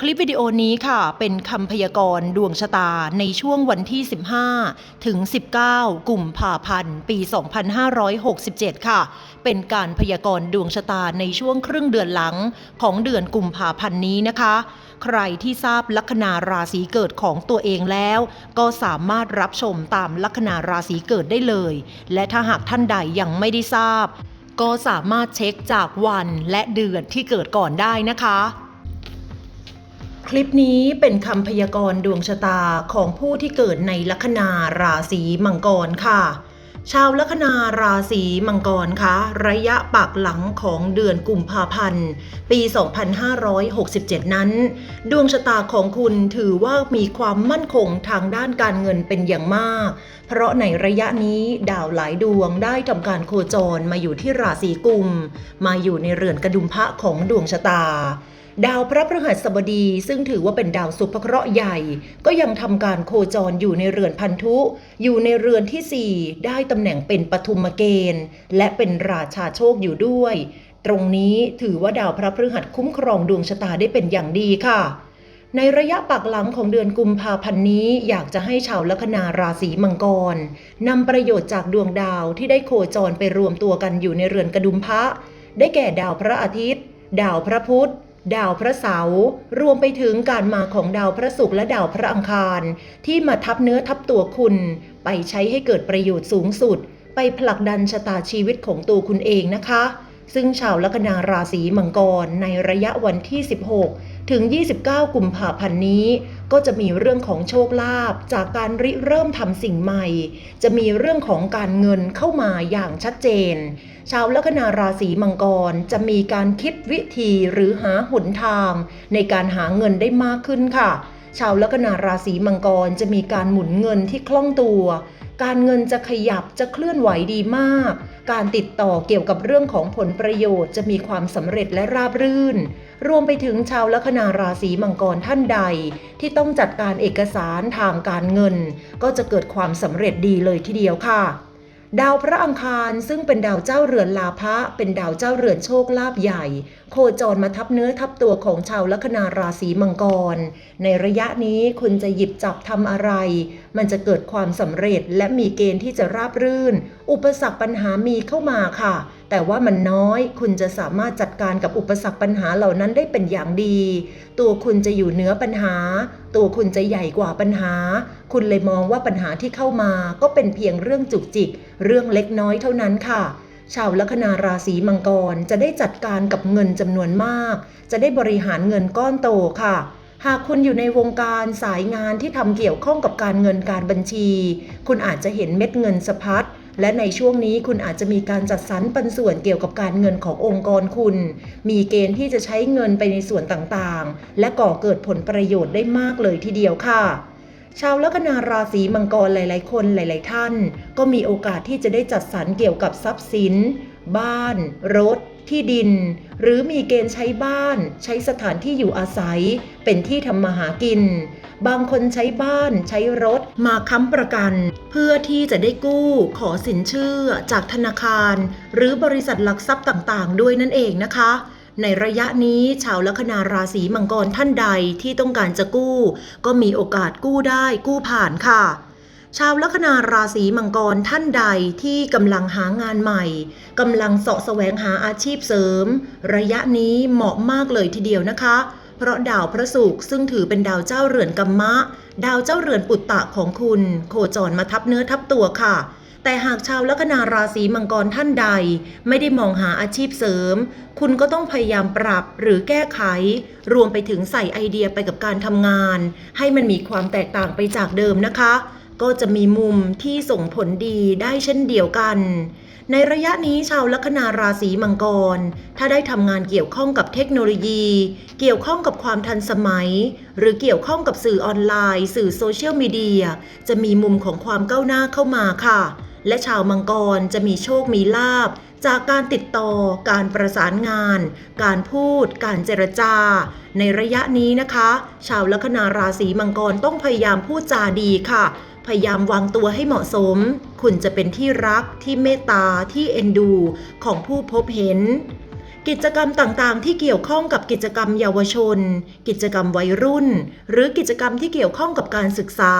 คลิปวิดีโอนี้ค่ะเป็นคำพยากรณ์ดวงชะตาในช่วงวันที่ 15 ถึง 19 กุมภาพันธ์ ปี 2567 ค่ะ เป็นการพยากรณ์ดวงชะตาในช่วงครึ่งเดือนหลังของเดือนกุมภาพันธ์นี้นะคะ ใครที่ทราบลัคนาราศีเกิดของตัวเองแล้ว ก็สามารถรับชมตามลัคนาราศีเกิดได้เลย และถ้าหากท่านใดยังไม่ได้ทราบ ก็สามารถเช็คจากวันและเดือนที่เกิดก่อนได้นะคะ คลิปนี้เป็นคำพยากรณ์ดวงชะตาของผู้ที่เกิดในลัคนาราศีมังกรค่ะ ชาวลัคนาราศีมังกรคะระยะปากหลังของเดือนกุมภาพันธ์ ปี 2567 นั้น ดวงชะตาของคุณถือว่ามีความมั่นคงทางด้านการเงินเป็นอย่างมาก เพราะในระยะนี้ดาวหลายดวงได้ทำการโคจรมาอยู่ที่ราศีกุม มาอยู่ในเรือนกระดุมพระของดวงชะตา ดาวพระพฤหัสบดี ซึ่งถือว่าเป็นดาวสุภเคราะห์ใหญ่ ก็ยังทำการโคจรอยู่ในเรือนพันธุ อยู่ในเรือนที่ 4 ได้ตำแหน่งเป็นปฐุมเกณฑ์ และเป็นราชาโชคอยู่ด้วย ตรงนี้ถือว่าดาวพระพฤหัสคุ้มครองดวงชะตาได้เป็นอย่างดีค่ะในระยะปักหลังของเดือนกุมภาพันธ์นี้อยากจะให้ชาวลัคนาราศีมังกรนำประโยชน์จากดวงดาวที่ได้โคจรไปรวมตัวกันอยู่ในเรือนกระดุมพระ ได้แก่ดาวพระอาทิตย์ ดาวพระพุธ ดาวพระเสาร์รวมไปถึงการมาของดาวพระศุกร์และดาวพระอังคาร ที่มาทับเนื้อทับตัวคุณ ไปใช้ให้เกิดประโยชน์สูงสุด ไปผลักดันชะตาชีวิตของตัวคุณเองนะคะ ซึ่งชาวลัคนาราศีมังกรในระยะวันที่ 16 ถึง 29 กุมภาพันธ์นี้ ก็จะมีเรื่องของโชคลาภจากการริเริ่มทำสิ่งใหม่ จะมีเรื่องของการเงินเข้ามาอย่างชัดเจน ชาวลัคนาราศีมังกรจะมีการคิดวิธีหรือหาหนทาง ในการหาเงินได้มากขึ้นค่ะ ชาวลัคนาราศีมังกรจะมีการหมุนเงินที่คล่องตัว การเงินจะขยับจะเคลื่อนไหวดีมาก การติดต่อเกี่ยวกับเรื่องของผลประโยชน์จะมีความสำเร็จและราบรื่น รวมไปถึงชาวลัคนาราศีมังกรท่านใด ที่ต้องจัดการเอกสารทางการเงิน ก็จะเกิดความสำเร็จดีเลยทีเดียวค่ะ ดาวพระอังคารซึ่งเป็นดาวเจ้าเรือนลาภะเป็นดาวเจ้าเรือนโชคลาภใหญ่ โคจรมาทับเนื้อทับตัวของชาวลัคนาราศีมังกร ในระยะนี้คุณจะหยิบจับทำอะไร มันจะเกิดความสำเร็จและมีเกณฑ์ที่จะราบรื่น อุปสรรคปัญหามีเข้ามาค่ะ แต่ว่ามันน้อยคุณจะสามารถจัดการกับอุปสรรคปัญหาเหล่านั้นได้เป็นอย่างดี ตัวคุณจะอยู่เหนือปัญหา ตัวคุณจะใหญ่กว่าปัญหา คุณเลยมองว่าปัญหาที่เข้ามาก็เป็นเพียงเรื่องจุกจิก เรื่องเล็กน้อยเท่านั้นค่ะชาวลัคนาราศีมังกรจะได้จัดการกับเงินจำนวนมาก จะได้บริหารเงินก้อนโตค่ะ หากคุณอยู่ในวงการสายงานที่ทำเกี่ยวข้องกับการเงินการบัญชี คุณอาจจะเห็นเม็ดเงินสะพัด และในช่วงนี้คุณอาจจะมีการจัดสรรปันส่วนเกี่ยวกับการเงินขององค์กรคุณ มีเกณฑ์ที่จะใช้เงินไปในส่วนต่างๆ และก่อเกิดผลประโยชน์ได้มากเลยทีเดียวค่ะชาวลัคนาราศีมังกรหลาย ๆ คนหลาย ๆ ท่าน ก็มีโอกาสที่จะได้จัดสรรเกี่ยวกับทรัพย์สิน บ้าน รถ ที่ดิน หรือมีเกณฑ์ใช้บ้าน ใช้สถานที่อยู่อาศัย เป็นที่ทำมาหากิน บางคนใช้บ้านใช้รถมาค้ำประกัน เพื่อที่จะได้กู้ขอสินเชื่อจากธนาคาร หรือบริษัทหลักทรัพย์ต่างๆ ด้วยนั่นเองนะคะในระยะนี้ชาวลัคนาราศีมังกรท่านใดที่ต้องการจะกู้ ก็มีโอกาสกู้ได้กู้ผ่านค่ะ ชาวลัคนาราศีมังกรท่านใดที่กำลังหางานใหม่กำลังเสาะแสวงหาอาชีพเสริม ระยะนี้เหมาะมากเลยทีเดียวนะคะ เพราะดาวพระศุกร์ซึ่งถือเป็นดาวเจ้าเรือนกัมมะ ดาวเจ้าเรือนปุตตะของคุณ โคจรมาทับเนื้อทับตัวค่ะ แต่หากชาวลัคนาราศีมังกรท่านใด ไม่ได้มองหาอาชีพเสริม คุณก็ต้องพยายามปรับหรือแก้ไข รวมไปถึงใส่ไอเดียไปกับการทำงาน ให้มันมีความแตกต่างไปจากเดิมนะคะ ก็จะมีมุมที่ส่งผลดีได้เช่นเดียวกัน ในระยะนี้ชาวลัคนาราศีมังกร ถ้าได้ทำงานเกี่ยวข้องกับเทคโนโลยี เกี่ยวข้องกับความทันสมัย หรือเกี่ยวข้องกับสื่อออนไลน์ สื่อโซเชียลมีเดีย จะมีมุมของความก้าวหน้าเข้ามาค่ะ และชาวมังกรจะมีโชคมีลาบ จากการติดต่อ การประสานงาน การพูด การเจรจา ในระยะนี้นะคะ ชาวลัคนาราศีมังกรต้องพยายามพูดจาดีค่ะ พยายามวางตัวให้เหมาะสม คุณจะเป็นที่รักที่เมตตาที่เอ็นดูของผู้พบเห็น กิจกรรมต่างๆ ที่เกี่ยวข้องกับกิจกรรมเยาวชน กิจกรรมวัยรุ่น หรือกิจกรรมที่เกี่ยวข้องกับการศึกษา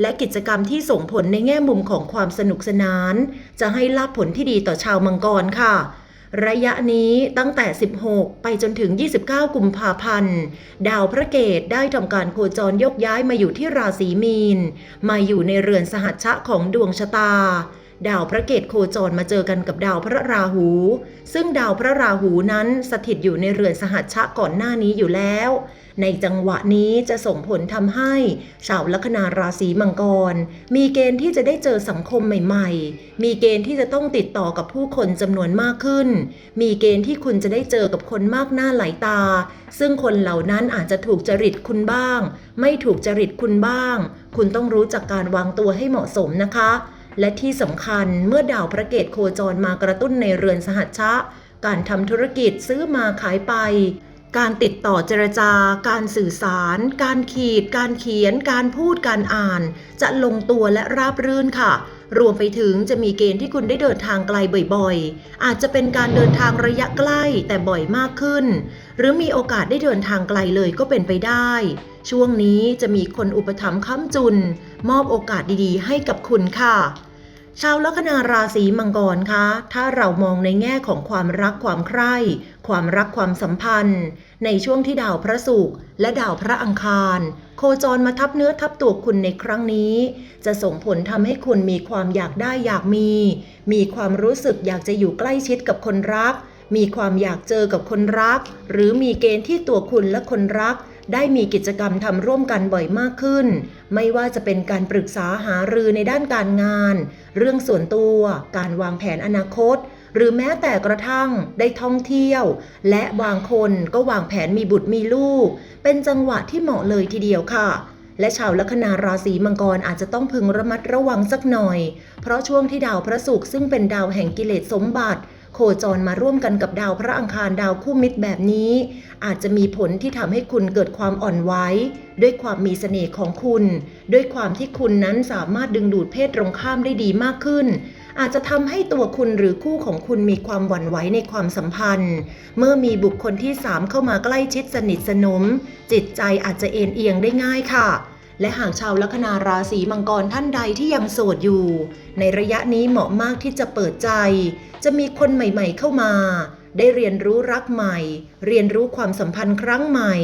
และกิจกรรมที่ส่งผลในแง่มุมของความสนุกสนาน จะให้ลาภผลที่ดีต่อชาวมังกรค่ะ ระยะนี้ตั้งแต่ 16 ไปจนถึง 29 กุมภาพันธ์ ดาวพระเกตได้ทำการโคจรยกย้ายมาอยู่ที่ราศีมีน มาอยู่ในเรือนสหัชชะของดวงชะตา ดาวพระเกตโคจรมาเจอกันกับดาวพระราหู ซึ่งดาวพระราหูนั้นสถิตอยู่ในเรือนสหัชชะก่อนหน้านี้อยู่แล้ว ในจังหวะนี้จะส่งผลทำให้ ชาวลัคนาราศีมังกร มีเกณฑ์ที่จะได้เจอสังคมใหม่ ๆ มีเกณฑ์ที่จะต้องติดต่อกับผู้คนจำนวนมากขึ้น มีเกณฑ์ที่คุณจะได้เจอกับคนมากหน้าหลายตา ซึ่งคนเหล่านั้นอาจจะถูกจริตคุณบ้าง ไม่ถูกจริตคุณบ้าง คุณต้องรู้จักการวางตัวให้เหมาะสมนะคะ และที่สำคัญเมื่อดาวพระเกตโคจรมากระตุ้นในเรือนสหัชชะ การทำธุรกิจซื้อมาขายไป การติดต่อเจรจา การสื่อสาร การขีด การเขียน การพูด การอ่าน จะลงตัวและราบรื่นค่ะ รวมไปถึงจะมีเกณฑ์ที่คุณได้เดินทางไกลบ่อยๆ อาจจะเป็นการเดินทางระยะใกล้แต่บ่อยมากขึ้น หรือมีโอกาสได้เดินทางไกลเลยก็เป็นไปได้ช่วงนี้จะมีคนอุปถัมภ์ค้ำจุน มอบโอกาสดีๆ ให้กับคุณค่ะ ชาวลัคนาราศีมังกรคะ ถ้าเรามองในแง่ของความรักความใคร่ความรักความสัมพันธ์ ในช่วงที่ดาวพระศุกร์และดาวพระอังคาร โคจรมาทับเนื้อทับตัวคุณในครั้งนี้ จะส่งผลทำให้คุณมีความอยากได้อยากมี มีความรู้สึกอยากจะอยู่ใกล้ชิดกับคนรัก มีความอยากเจอกับคนรัก หรือมีเกณฑ์ที่ตัวคุณและคนรัก ได้มีกิจกรรมทำร่วมกันบ่อยมากขึ้น ไม่ว่าจะเป็นการปรึกษาหารือในด้านการงาน เรื่องส่วนตัว การวางแผนอนาคต หรือแม้แต่กระทั่งได้ท่องเที่ยว และบางคนก็วางแผนมีบุตรมีลูก เป็นจังหวะที่เหมาะเลยทีเดียวค่ะและชาวลัคนาราศีมังกรอาจจะต้องพึงระมัดระวังสักหน่อย เพราะช่วงที่ดาวพระศุกร์ซึ่งเป็นดาวแห่งกิเลสสมบัติ โคจรมาร่วมกันกับดาวพระอังคารดาวคู่มิตรแบบนี้ อาจจะมีผลที่ทำให้คุณเกิดความอ่อนไหวด้วยความมีเสน่ห์ของคุณ ด้วยความที่คุณนั้นสามารถดึงดูดเพศตรงข้ามได้ดีมากขึ้น อาจจะทำให้ตัวคุณหรือคู่ของคุณมีความหวั่นไหวในความสัมพันธ์ เมื่อมีบุคคลที่สามเข้ามาใกล้ชิดสนิทสนม จิตใจอาจจะเอ็นเอียงได้ง่ายค่ะ และหากชาวลัคนาราศีมังกรท่านใดที่ยังโสดอยู่ ในระยะนี้เหมาะมากที่จะเปิดใจ จะมีคนใหม่ๆเข้ามา ได้เรียนรู้รักใหม่ เรียนรู้ความสัมพันธ์ครั้งใหม่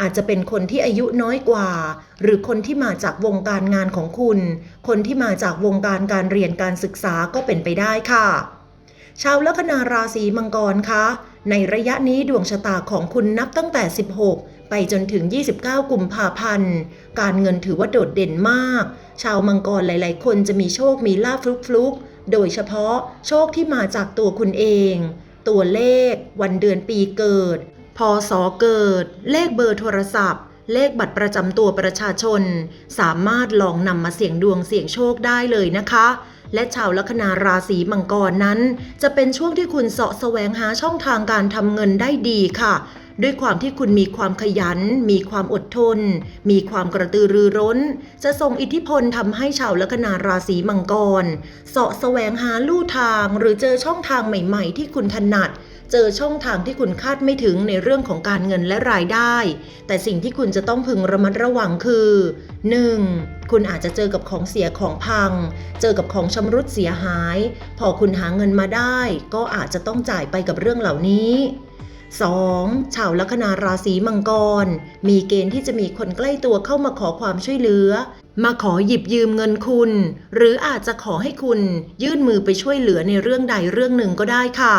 อาจจะเป็นคนที่อายุน้อยกว่า หรือคนที่มาจากวงการงานของคุณ คนที่มาจากวงการการเรียนการศึกษาก็เป็นไปได้ค่ะ ชาวลัคนาราศีมังกรคะในระยะนี้ดวงชะตาของคุณนับตั้งแต่ 16 ไปจนถึง 29 กุมภาพันธ์ การเงินถือว่าโดดเด่นมาก ชาวมังกรหลาย ๆ คนจะมีโชคมีลาภฟลุกๆ โดยเฉพาะโชคที่มาจากตัวคุณเอง ตัวเลข วันเดือนปีเกิด พศเกิด เลขเบอร์โทรศัพท์ เลขบัตรประจำตัวประชาชน สามารถลองนำมาเสี่ยงดวงเสี่ยงโชคได้เลยนะคะและชาวลัคนาราศีมังกรนั้น จะเป็นช่วงที่คุณเสาะแสวงหาช่องทางการทำเงินได้ดีค่ะ ด้วยความที่คุณมีความขยัน มีความอดทน มีความกระตือรือร้น จะส่งอิทธิพลทำให้ชาวลัคนาราศีมังกรเสาะแสวงหาลู่ทาง หรือเจอช่องทางใหม่ ๆ ที่คุณถนัดเจอช่องทางที่คุณคาดไม่ถึงในเรื่องของการเงินและรายได้ แต่สิ่งที่คุณจะต้องพึงระมัดระวังคือ 1. คุณอาจจะเจอกับของเสียของพัง เจอกับของชำรุดเสียหาย พอคุณหาเงินมาได้ ก็อาจจะต้องจ่ายไปกับเรื่องเหล่านี้ 2. ชาวลัคนาราศีมังกร มีเกณฑ์ที่จะมีคนใกล้ตัวเข้ามาขอความช่วยเหลือ มาขอหยิบยืมเงินคุณ หรืออาจจะขอให้คุณยื่นมือไปช่วยเหลือในเรื่องใดเรื่องหนึ่งก็ได้ค่ะ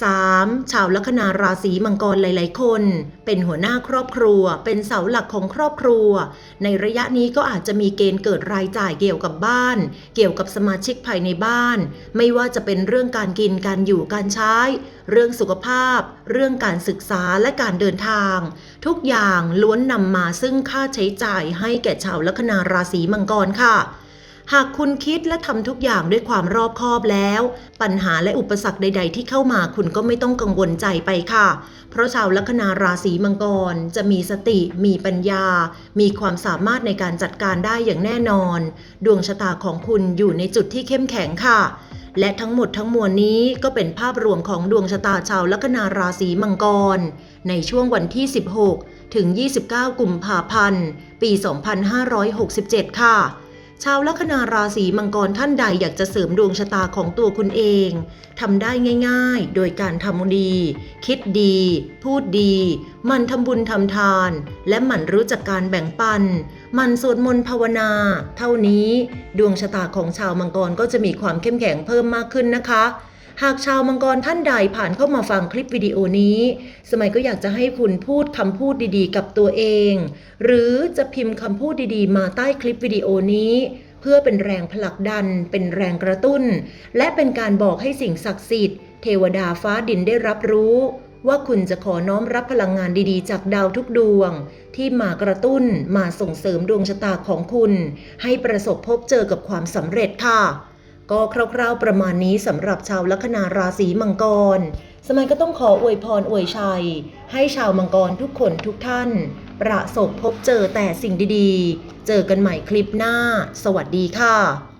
3. ชาวลัคนาราศีมังกรหลาย ๆ คน เป็นหัวหน้าครอบครัว เป็นเสาหลักของครอบครัว ในระยะนี้ก็อาจจะมีเกณฑ์เกิดรายจ่ายเกี่ยวกับบ้าน เกี่ยวกับสมาชิกภายในบ้าน ไม่ว่าจะเป็นเรื่องการกินการอยู่การใช้ เรื่องสุขภาพ เรื่องการศึกษาและการเดินทาง ทุกอย่างล้วนนำมาซึ่งค่าใช้จ่ายให้แก่ชาวลัคนาราศีมังกรค่ะ หากคุณคิดและทำทุกอย่างด้วยความรอบคอบแล้ว ปัญหาและอุปสรรคใด ๆ ที่เข้ามาคุณก็ไม่ต้องกังวลใจไปค่ะ เพราะชาวลัคนาราศีมังกร จะมีสติ มีปัญญา มีความสามารถในการจัดการได้อย่างแน่นอน ดวงชะตาของคุณอยู่ในจุดที่เข้มแข็งค่ะและทั้งหมดทั้งมวลนี้ก็เป็นภาพรวมของดวงชะตาชาวลัคนาราศีมังกร ในช่วงวันที่ 16 ถึง 29 กุมภาพันธ์ ปี 2567 ค่ะ ชาวลัคนาราศีมังกรท่านใดอยากจะเสริมดวงชะตาของตัวคุณเองทำได้ง่ายๆ โดยการทำดี คิดดี พูดดี มันทำบุญทำทาน และหมั่นรู้จักการแบ่งปัน มันสวดมนต์ภาวนา เท่านี้ ดวงชะตาของชาวมังกรก็จะมีความเข้มแข็งเพิ่มมากขึ้นนะคะ หากชาวมังกรท่านใดผ่านเข้ามาฟังคลิปวิดีโอนี้ สมัยก็อยากจะให้คุณพูดคำพูดดีๆ กับตัวเอง หรือจะพิมพ์คำพูดดีๆ มาใต้คลิปวิดีโอนี้ เพื่อเป็นแรงผลักดัน เป็นแรงกระตุ้น และเป็นการบอกให้สิ่งศักดิ์สิทธิ์เทวดาฟ้าดินได้รับรู้ว่าคุณจะขอน้อมรับพลังงานดีๆ จากดาวทุกดวง ที่มากระตุ้นมาส่งเสริมดวงชะตาของคุณ ให้ประสบพบเจอกับความสำเร็จค่ะ ก็คร่าวๆประมาณนี้สำหรับชาวลัคนาราศีมังกร สมัยก็ต้องขออวยพรอวยชัย ให้ชาวมังกรทุกคนทุกท่าน ประสบพบเจอแต่สิ่งดีๆ เจอกันใหม่คลิปหน้า สวัสดีค่ะ